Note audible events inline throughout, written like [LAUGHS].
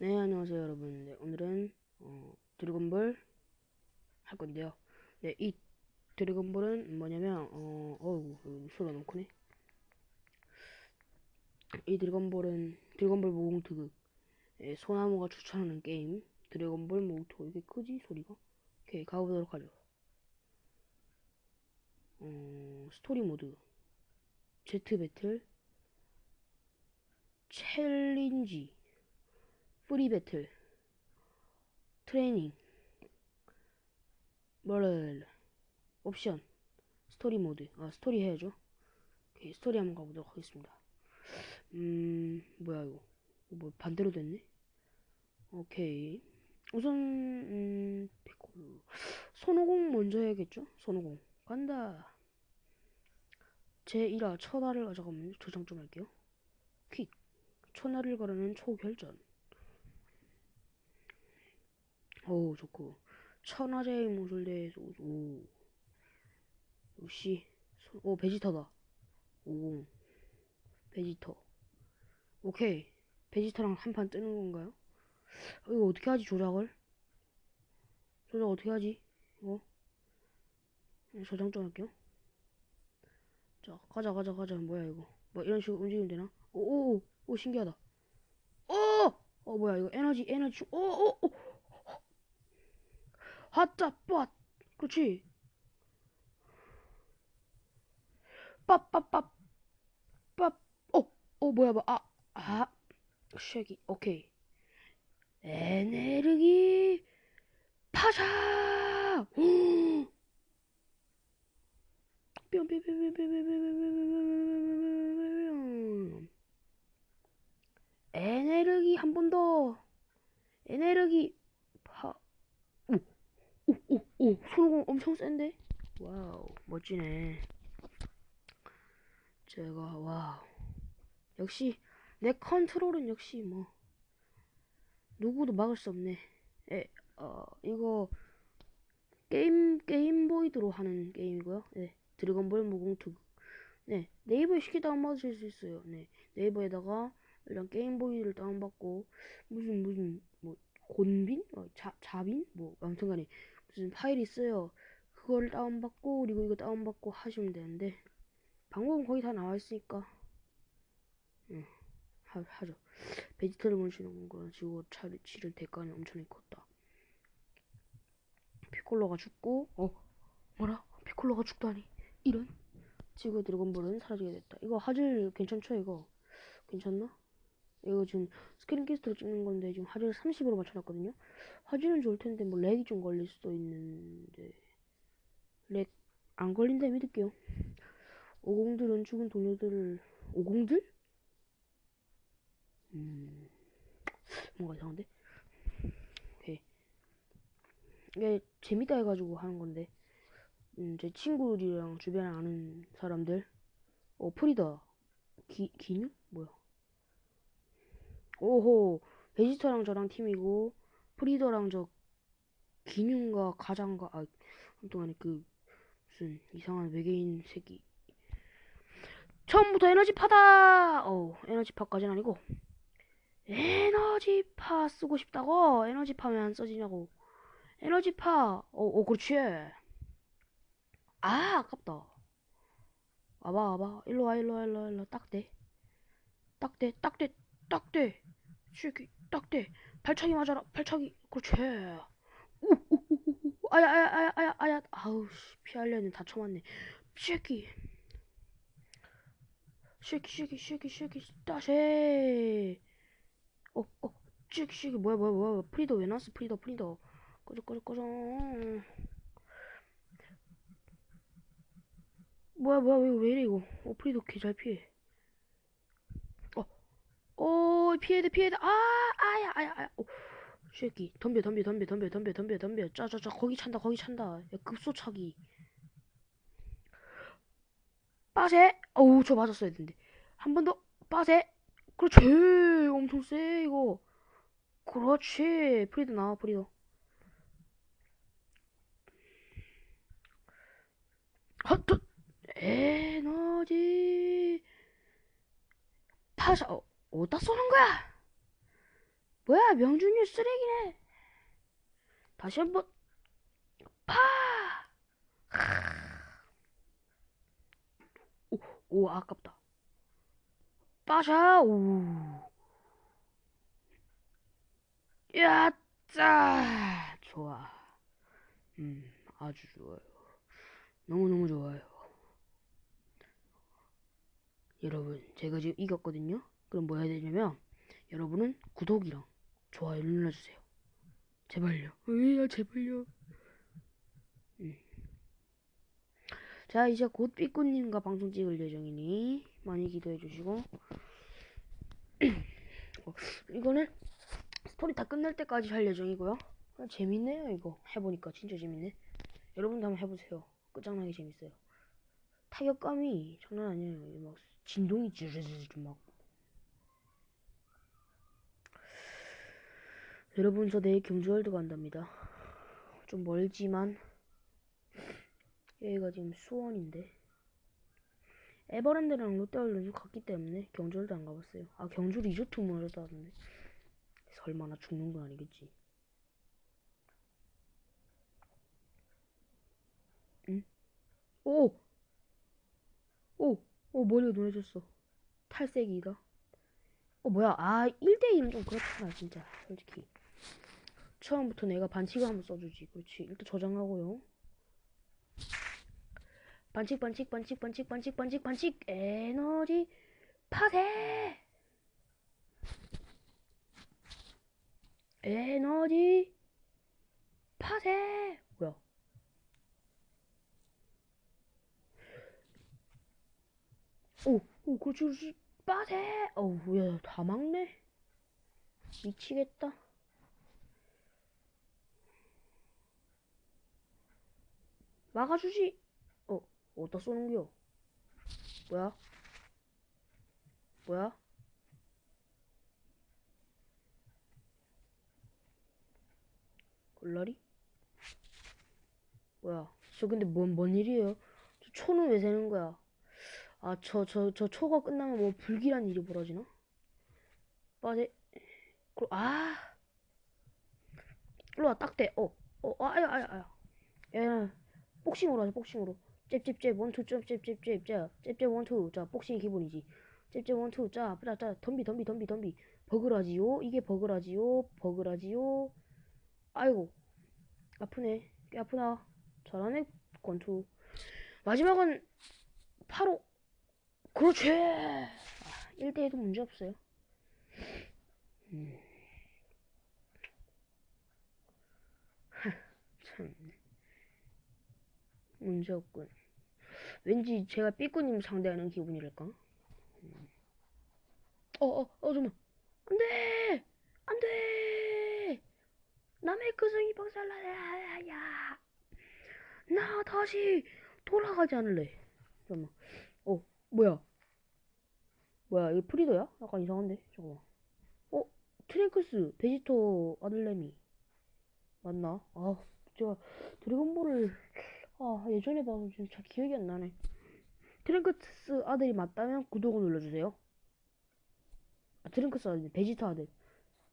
네, 안녕하세요, 여러분. 네, 오늘은 어, 드래곤볼 할 건데요. 네, 이 드래곤볼은 뭐냐면 어, 어우, 너무 크네. 이 드래곤볼은 드래곤볼 모공특급 예, 소나무가 추천하는 게임 드래곤볼 모공특급 이게 크지 소리가? 오케이 가보도록 하죠. 어, 스토리 모드 제트 배틀 챌린지 프리 배틀 트레이닝 뭐랄 옵션 스토리 모드. 아 스토리 해야죠. 오케이 스토리 한번 가보도록 하겠습니다. 음 뭐야 이거. 어, 뭐 반대로 됐네? 오케이. 우선 음 피콜로 손오공 먼저 해야겠죠? 손오공. 간다. 제1화 천하를 아 잠깐만요. 저장 좀 할게요. 퀵. 천하를 가르는 초결전 오 좋고. 천하제일 무술대에서 오. 역시 소- 오 베지터다. 오. 베지터. 오케이. 베지터랑 한 판 뜨는 건가요? 어, 이거 어떻게 하지 조작을? 조작 어떻게 하지? 이거? 음, 저장 좀 할게요. 자 가자 가자 가자. 뭐야 이거. 뭐 이런 식으로 움직이면 되나? 오오오 오, 신기하다. 오! 어 뭐야 이거 에너지 에너지 오오오 하짜 빠 그렇지 빠빠빠 빠어 어 뭐야 뭐아아 쉐기 오케이 에네르기 파자 뿅뿅뿅뿅뿅뿅뿅뿅뿅뿅뿅뿅뿅 에네르기 한 번 더 에네르기 파 오오오 손오공 엄청 센데? 와우 멋지네. 제가 와우. 역시 내 컨트롤은 역시 뭐 누구도 막을 수 없네. 에, 어 이거 게임 게임보이드로 하는 게임이고요. 네 드래곤볼 무공투. 네 네이버에 쉽게 다운받으실 수 있어요. 네 네이버에다가 일단 게임보이를 다운받고 무슨 무슨 뭐 곤빈? 어, 자 자빈? 뭐 아무튼간에 무슨 파일이 있어요. 그걸 다운받고 그리고 이거 다운받고 하시면 되는데 방법은 거의 다 나와 있으니까. 응 하, 하죠. 베지터를 몬시는 거 지고 차를 치를 대가는 엄청나게 컸다. 피콜로가 죽고 어 뭐라? 피콜로가 죽다니. 이런? 지구 드래곤볼은 사라지게 됐다. 이거 화질 괜찮죠 이거? 괜찮나? 이거 지금 스크린 캐스트로 찍는 건데 지금 화질 30으로 맞춰놨거든요. 화질은 좋을 텐데 뭐 렉이 좀 걸릴 수도 있는데. 렉 안 걸린다 믿을게요. 오공들은 죽은 동료들을 오공들? 음 뭔가 이상한데? 이게 재밌다 해가지고 하는 건데. 음, 제 친구들이랑 주변에 아는 사람들. 어 프리다. 기 기뉴 뭐야 오호 베지터랑 저랑 팀이고 프리더랑 저 기뉴인가 가장가 아 한동안에 그 무슨 이상한 외계인 새끼. 처음부터 에너지파다! 어 에너지파까지는 아니고 에너지파 쓰고 싶다고? 에너지파 왜안 써지냐고. 에너지파 어, 어 그렇지. 아 아깝다. 와봐 와봐. 일로 와 일로 와 일로 와 일로 딱대 딱대 딱대 딱대 슈기 딱대. 발차기 맞아라. 발차기. 그렇지. 우우우우 아야 아야 아야 아야 아야. 아우 씨. 피하려니 다 쳐맞네. 쉐키 쉐키 쉐키 쉐키 쉐키 다시. 어어. 쉐키 쉐키 뭐야 뭐야 뭐야. 프리더 왜 나왔어? 프리더 프리더. 꺼져 꺼져 꺼져. 뭐야 뭐야. 왜, 왜 이래 이거? 어 프리더 개잘 피해. 어, 어 피해야 돼 피해야 돼아 아야 아야 아야. 어, 쉐키 덤벼 덤벼 덤벼 덤벼 덤벼 덤벼 덤벼. 짜짜짜 거기 찬다 거기 찬다. 야 급소차기. 빠세. 어우 저 맞았어야 되는데. 한 번 더. 빠세. 그렇지. 엄청 세 이거. 그렇지. 프리드 나와 프리드 헛헛. 에너지. 파샤 어, 어디다 쏘는 거야? 뭐야 명준이 쓰레기네. 다시 한번. 파! 오, 오 아깝다. 빠샤 오. 야짜. 좋아. 음 아주 좋아요. 너무너무 좋아요. 여러분 제가 지금 이겼거든요 그럼 뭐 해야 되냐면 여러분은 구독이랑 좋아요 눌러주세요. 제발요. 으야 제발요. 음. 자 이제 곧 삐꾸님과 방송 찍을 예정이니 많이 기대해 주시고. [CLEARS THROAT] 어, 이거는 스토리 다 끝날 때까지 할 예정이고요. 아, 재밌네요 이거. 해보니까 진짜 재밌네. 여러분도 한번 해보세요. 끝장나게 재밌어요. 타격감이 장난 아니에요. 막 진동이 즈르르르 막 여러분 저 내일 경주월드 간답니다. 좀 멀지만 여기가 지금 수원인데 에버랜드랑 롯데월드 갔기 때문에 경주월드 안 가봤어요. 아 경주 리조트 문화도 하던데. 설마 나 죽는 건 아니겠지. 응? 오! 오! 오 머리가 노래졌어. 탈색이다. 어 뭐야? 아 1대1은 좀 그렇잖아 진짜. 솔직히 처음부터 내가 반칙을 한번 써주지 그렇지 일단 저장하고요 반칙 반칙 반칙 반칙 반칙 반칙 반칙 에너지 파쇄 에너지 파쇄 뭐야 오, 오, 그렇지, 그렇지. 빠세! 어우, 야, 다 막네. 미치겠다. 막아주지. 어, 어디다 쏘는겨? 뭐야? 뭐야? 골라리? 뭐야? 저 근데 뭔, 뭔 일이에요? 저 초는 왜 세는 거야? 아, 저, 저, 저 초가 끝나면 뭐 불길한 일이 벌어지나? 빠세. 그, 아. 일로 와, 딱대. 어, 어, 아야, 아야, 아야. 야, 복싱으로 하자, 복싱으로. 잽잽잽, 원투, 잽잽잽잽, 자, 잽잽, 원투. 자, 복싱이 기본이지. 잽잽, 원투. 자, 자, 자, 덤비, 덤비, 덤비, 덤비. 버그라지요. 이게 버그라지요. 버그라지요. 아이고. 아프네. 꽤 아프나. 잘하네, 권투. 마지막은, 바로, 그렇지! 1대1도 문제 없어요. 음. 하, 참. 문제 없군. 왠지 제가 삐꾸님 상대하는 기분이랄까? 음. 어, 어, 어, 잠깐만. 안 돼! 안 돼! 남의 그성이 박살나야, 야! 나 다시 돌아가지 않을래. 잠깐만. 어, 뭐야? 뭐야, 이거 프리더야? 약간 이상한데? 잠깐만. 어, 트랭크스, 베지터 아들내미. 맞나? 아, 제가 드래곤볼을, 아, 예전에 봐서 지금 잘 기억이 안 나네. 트랭크스 아들이 맞다면 구독을 눌러주세요. 아, 트랭크스 아들, 베지터 아들.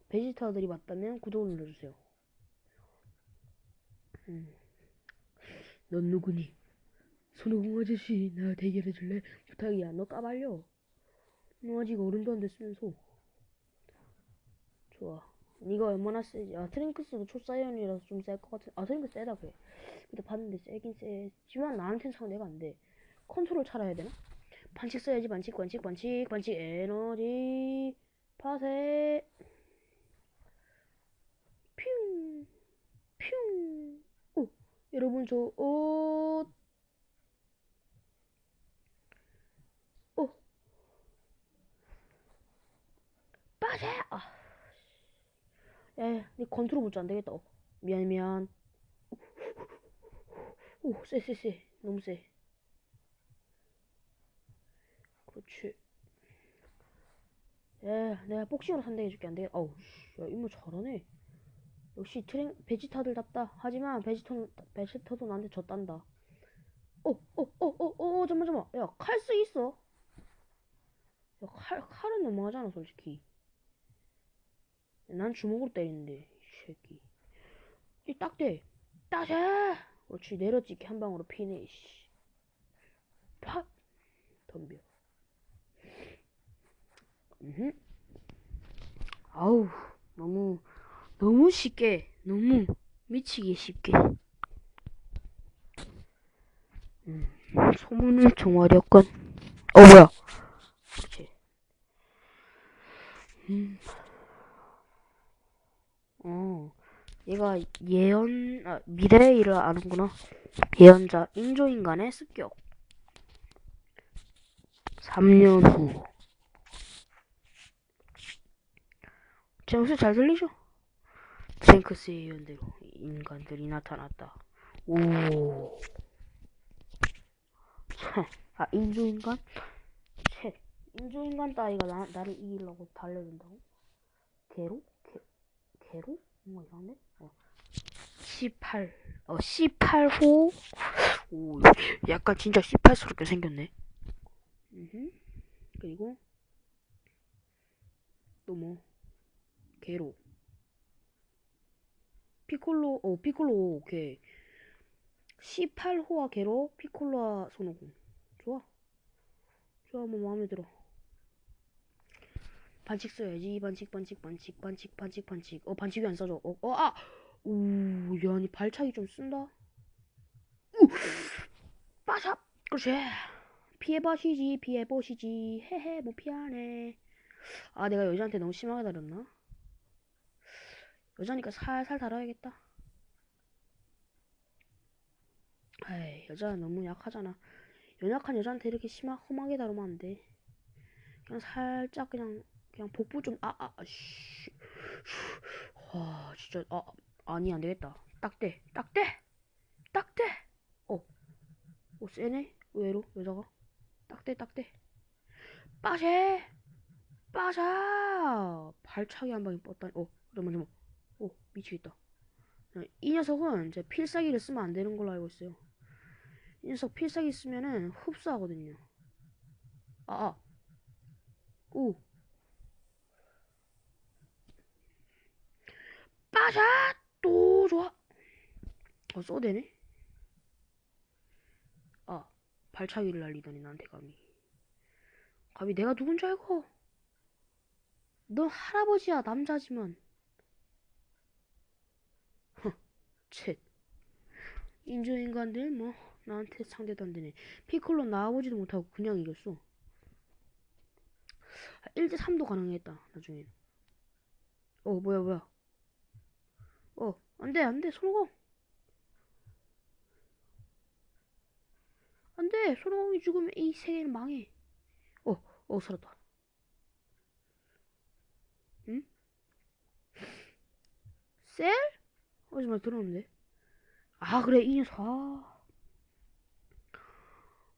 베지터 아들이 맞다면 구독을 눌러주세요. 음. 넌 누구니? 손오공 아저씨, 나 대결해줄래? 부탁이야, 너 까발려. 너 아직 어른도 안 됐으면서. 좋아. 이거 얼마나 세지? 아, 트링크스도 초사이언이라서 좀 셀 것 같은. 아, 트링크스 세다, 그래. 근데 봤는데 세긴 세지만 나한텐 상대가 안 돼. 컨트롤 차려야 되나? 반칙 써야지, 반칙, 반칙, 반칙, 반칙, 에너지, 파쇄. 퓨, 퓨. 오, 여러분, 저, 어, 어. 빠세! 아. 야, 야, 니 컨트롤 못자 안 되겠다. 어. 미안, 미안. 오, 쎄, 쎄, 쎄. 너무 쎄. 그렇지. 야, 내가 복싱으로 상대해줄게, 안 돼? 어우, 씨, 야, 임무 잘하네. 역시 트랭, 베지타들답다. 하지만 베지터, 베지터도 나한테 졌단다. 어, 어, 어, 어, 어, 잠만, 잠만. 야, 칼 쓰 있어. 야, 칼, 칼은 너무하잖아, 솔직히. 난 주먹으로 때리는데 이 새끼. 이 딱대 따자 그렇지 내려찍기 한 방으로 피네 씨. 팍! 덤벼. 음흠. 아우 너무 너무 쉽게 너무 미치게 쉽게. 음, 소문을 정하려건 어 뭐야? 그렇지 음. 어 얘가 예언 아, 미래의 일을 아는구나 예언자 인조인간의 습격 3년 후 제 목소리 잘 들리죠? 징크스의 예언대로 인간들이 나타났다. 오. 채. 아, 인조인간? 채. 인조인간 따위가 나, 나를 이기려고 달려든다고? 개로? 개, 개로? 뭔가 이상한데? 어. 18. 어, 18호. 오, 약간 진짜 18스럽게 생겼네. 음 그리고, 또 뭐, 개로. 피콜로, 어, 피콜로, 오케이. 18호와 개로, 피콜로와 손오공. 좋아. 좋아, 뭐, 마음에 들어. 반칙 써야지. 반칙, 반칙, 반칙, 반칙, 반칙, 반칙. 어, 반칙이 안 써져. 어, 어, 아! 오, 야, 니 발차기 좀 쓴다? 우! 빠샵! 그렇지. 피해보시지, 피해보시지. 헤헤, 뭐 피하네. 아, 내가 여자한테 너무 심하게 다렸나? 여자니까 살살 다뤄야겠다. 에이, 여자 너무 약하잖아. 연약한 여자한테 이렇게 심하, 험하게 다루면 안 돼. 그냥 살짝 그냥 그냥 복부 좀 아, 아, 아, 씨. 와, 진짜 아, 아니 안 되겠다. 딱대, 딱대, 딱대. 어, 어 세네. 의외로 여자가 딱대, 딱대. 빠세, 빠사. 발차기 한 방에 뻗다니. 어, 잠깐만, 잠깐만. 오, 미치겠다. 이 녀석은 이제 필살기를 쓰면 안 되는 걸로 알고 있어요. 이 녀석 필살기 쓰면은 흡수하거든요. 아, 아. 오. 빠샤! 또 좋아. 어, 쏘대네? 아, 발차기를 날리더니 나한테 감히. 감히 내가 누군 줄 알고? 넌 할아버지야, 남자지만. 쳇. 인조인간들 뭐 나한테 상대도 안 되네. 피콜로 나와보지도 못하고 그냥 이겼어. 1대 3도 가능했다. 나중엔. 어 뭐야 뭐야. 어 안 돼 안 돼 손오공. 안 돼 손오공이 죽으면 이 세계는 망해. 어 어 살았다. 응? 셀? 어디서 말 들었는데? 아, 그래, 이 녀석. 아,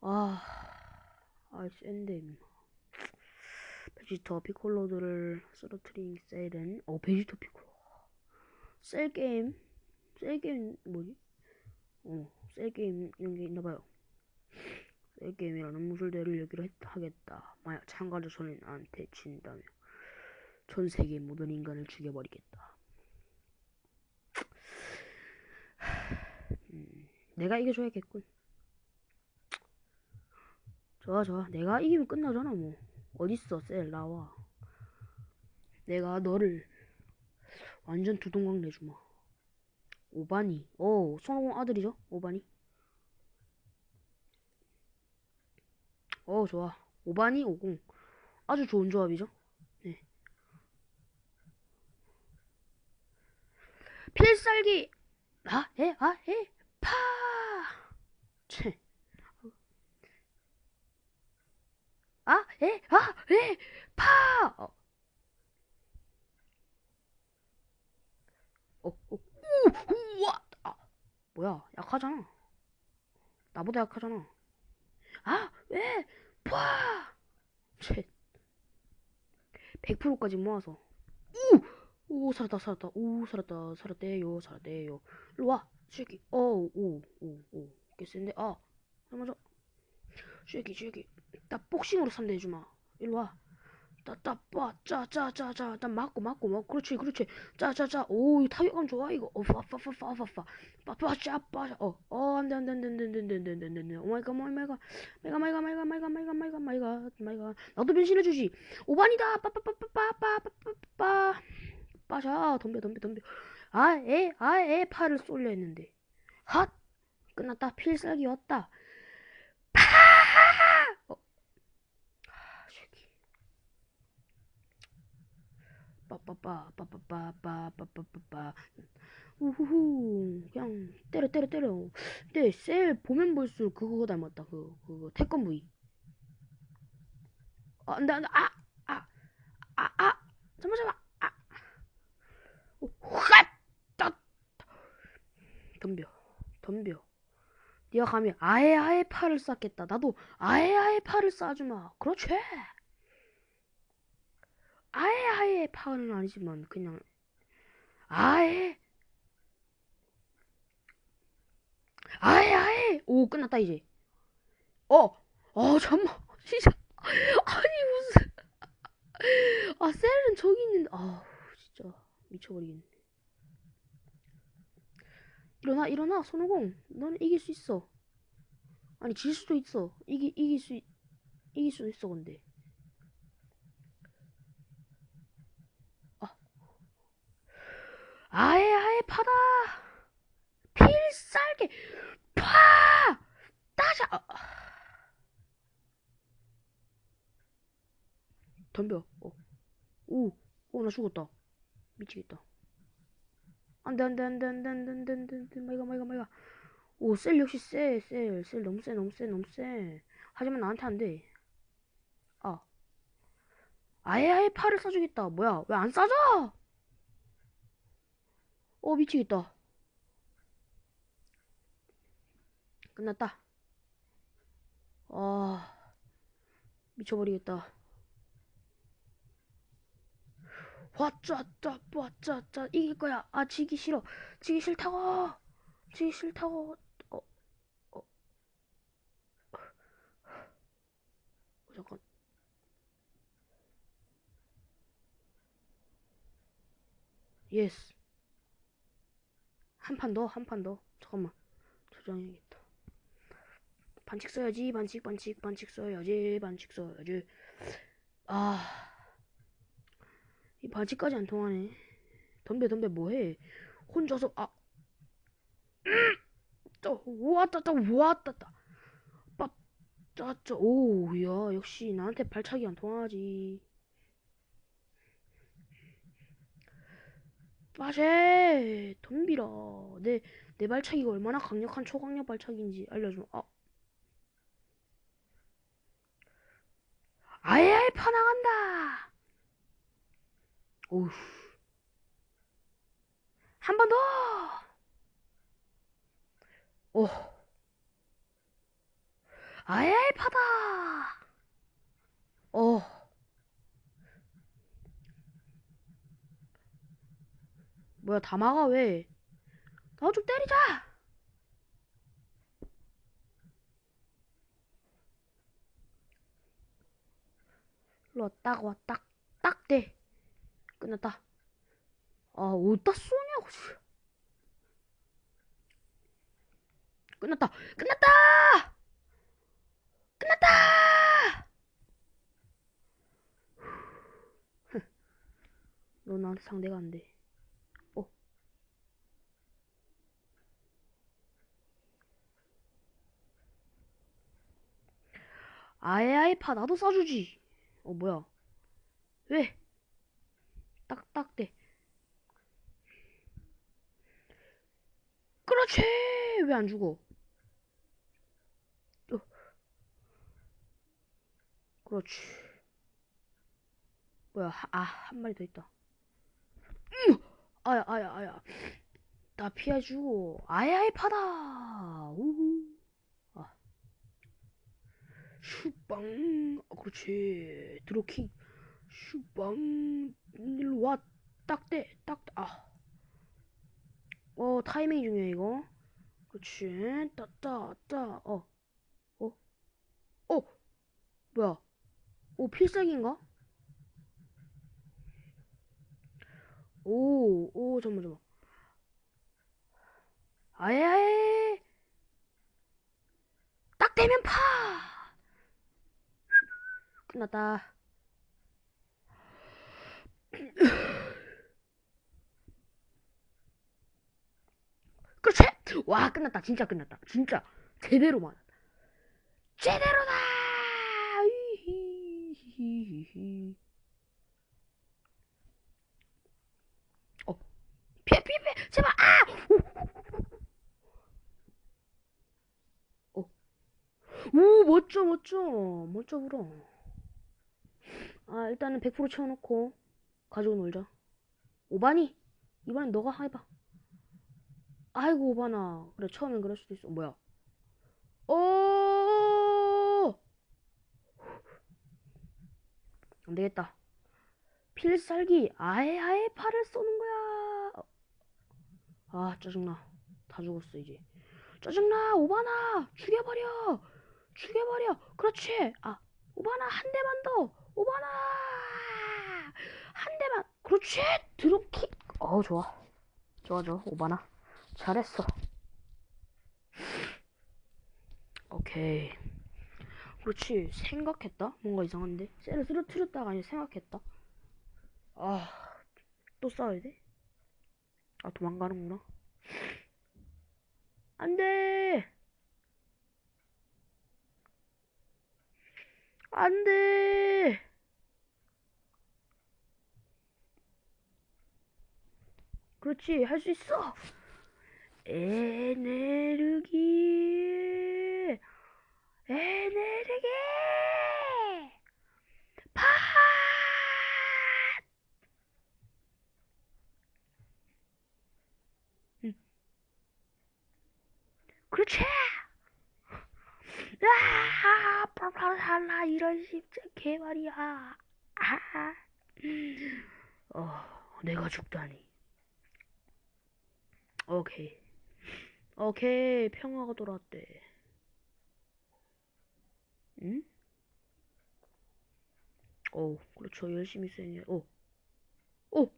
아, 아 센데, 임마. 베지터 피콜로들을 쓰러트린 셀은, 어, 베지터 피콜로. 셀 게임, 셀 게임, 뭐지? 어, 셀 게임, 이런 게 있나봐요. 셀 게임이라는 무술대를 여기로 했, 하겠다. 만약 참가자 손에 나한테 진다면, 전 세계 모든 인간을 죽여버리겠다. 음, 내가 이겨줘야겠군. 좋아 좋아 내가 이기면 끝나잖아 뭐 어딨어 셀 나와 내가 너를 완전 두동강 내주마. 오바니. 어 손오공 아들이죠? 오바니? 어 좋아. 오바니 오공. 아주 좋은 조합이죠? 네. 필살기. 아, 해, 아, 해, 파! 채. 아, 해, 아, 해, 파! 어. 어, 어, 우, 우와! 아, 뭐야, 약하잖아. 나보다 약하잖아. 아, 왜, 파! 채. 100%까지 모아서. 우! 오 살았다 살았다 오 살았다 살았대요 살았대요 일로 와 쉐기 어오오오 꽤 센데 아 맞아 쉐기 쉐기 나 복싱으로 상대해주마 일로 와 따따빠 짜짜짜짜 나 맞고 맞고 뭐 그렇지 그렇지. 짜짜짜 오 이거 타격감 좋아 이거. 어 파파파파파파. 빠빠짜 빠자. 어어 안돼 안돼 안돼 안돼 안돼 안돼 안돼 안돼 안돼 오 마이갓 오마이 갓 마이 갓. 마이 갓 마이 갓 마이 갓 마이 갓 마이 갓 마이 갓 마이 갓 나도 변신해 주지. 오반이다. 빠빠빠빠빠빠빠빠 빠자. 덤벼 덤벼 덤벼. 아에 아에. 팔을 쏠려 했는데. 핫. 끝났다. 필살기 왔다 파하하 어 아, 새끼. 빠빠빠 빠 빠빠 빠 빠빠빠 우후후 그냥 때려 때려 때려 근데 셀 보면 볼수록 그거 닮았다 그 그거 태권브이 아 안돼 안돼 아 아 아 아 잠깐 잠깐 아 오, 핫! 따! 덤벼 덤벼 네가 감히 아예 아예 팔을 쐈겠다 나도 아예 아예 팔을 쏴주마 그렇지 아예 파는 아니지만 그냥 아예 아예 아예. 오 끝났다 이제. 어어 잠만. [LAUGHS] 진짜. 아니 무슨. 아 셀은 저기 있는데. 아 진짜. 미쳐버리겠네. 일어나 일어나 손오공. 너는 이길 수 있어. 아니 질 수도 있어. 이기 이길 수 있- 이길 수도 있어 근데 아예 아예 파다 필살기 파! 따자. 아, 아. 덤벼. 어. 오오나 죽었다. 미치겠다. 안돼 안돼 안돼 안돼 안돼 안돼 안돼 안돼. 마이가 마이가 마이가. 오셀 역시 세셀셀 너무 세 너무 세 너무 세 하지만 나한테 안돼. 아. 아예 아예 팔을 쏴주겠다. 뭐야? 왜 안 쏴줘 어 미치겠다. 끝났다. 아 미쳐버리겠다. 와짜짜 와짜짜 이길 거야. 아 지기 싫어. 지기 싫다고. 지기 싫다고. 어, 어. 어, 잠깐. 예스 한 판 더, 한 판 더. 잠깐만. 저장해야겠다. 반칙 써야지, 반칙, 반칙, 반칙 써야지, 반칙 써야지. 아. 이 반칙까지 안 통하네. 덤벼, 덤벼, 뭐해? 혼자서, 아. [CLEARS THROAT] 또, 왔다, 또, 왔다, 또. 빠, 짜짜, 오, 야, 역시 나한테 발차기 안 통하지. 빠세 덤비라. 내, 내 발차기가 얼마나 강력한 초강력 발차기인지 알려줘. 아. 아예 아예 파나간다. 오우 한 번 더! 오 아예 아예 파다. 어 뭐야 다 막아 왜? 나 좀 때리자. 일로 와, 딱 와, 딱, 딱 돼. 끝났다. 아, 어디다 쏘냐고, 씨. 끝났다! 끝났다! 끝났다! 너 나한테 상대가 안 돼. 아예 아예 파 나도 쏴주지. 어 뭐야? 왜? 딱딱 돼. 그렇지. 왜 안 죽어? 어. 그렇지. 뭐야? 하- 아, 한 마리 더 있다. 음! 아야, 아야, 아야. 나 피해주고. 아예 파다. 아. 슈빵. 어, 그렇지. 드로킹. 슈빵. 일로 와. 딱 대. 딱, 아. 어, 타이밍이 중요해, 이거. 그렇지. 따, 따, 따. 어. 어? 어? 뭐야? 오, 필살기인가? 오, 오, 잠깐만, 잠깐만. 아예, 아예. 딱 되면 파! 끝났다. [CLEARS THROAT] 그렇지! 와, 끝났다. 진짜 끝났다. 진짜. 제대로 맞았다. 제대로다! 어, 피해, 피해, 피해! 제발! 아! 오! 어. 오, 멋져, 멋져. 멋져, 불어. 아, 일단은 100% 채워놓고, 가지고 놀자. 오바니? 이번엔 너가 해봐. 아이고, 오바나. 그래, 처음엔 그럴 수도 있어. 뭐야? 오! 안 되겠다. 필살기, 아예, 아예 팔을 쏘는 거야. 아, 짜증나. 다 죽었어, 이제. 짜증나, 오바나! 죽여버려! 죽여버려! 그렇지! 아, 오바나, 한 대만 더! 오바나! 한 대만! 그렇지! 드롭킥! 어우, 좋아. 좋아, 좋아. 오바나. 잘했어. 오케이. 그렇지. 생각했다? 뭔가 이상한데? 쇠를 쓰러뜨렸다가 아니 생각했다. 아, 또 싸워야 돼? 아, 도망가는구나. 안 돼! 안 돼! 그렇지. 할 수 있어! 에네르기! 에네르기! 파! 응. 그렇지! 아, 파파살라 이런 십자 개말이야. 아, 어, 내가 죽다니. 오케이. 오케이, 평화가 돌아왔대. 응? 오, 그렇죠. 열심히 수행해. 오, 오,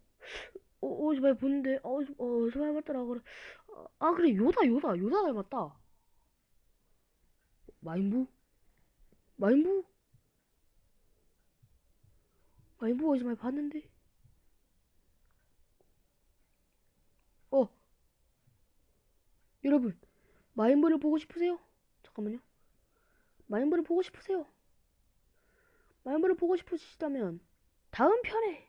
오, 어디서 많이 보는데, 어, 어, 많이 봤더라, 그래. 아, 그래, 요다, 요다, 요다 닮았다. 마인부? 마인부? 마인부 어디서 많이 봤는데? 어, 여러분, 마인부를 보고 싶으세요? 잠깐만요. 마인부를 보고 싶으세요? 마인부를 보고 싶으시다면 다음 편에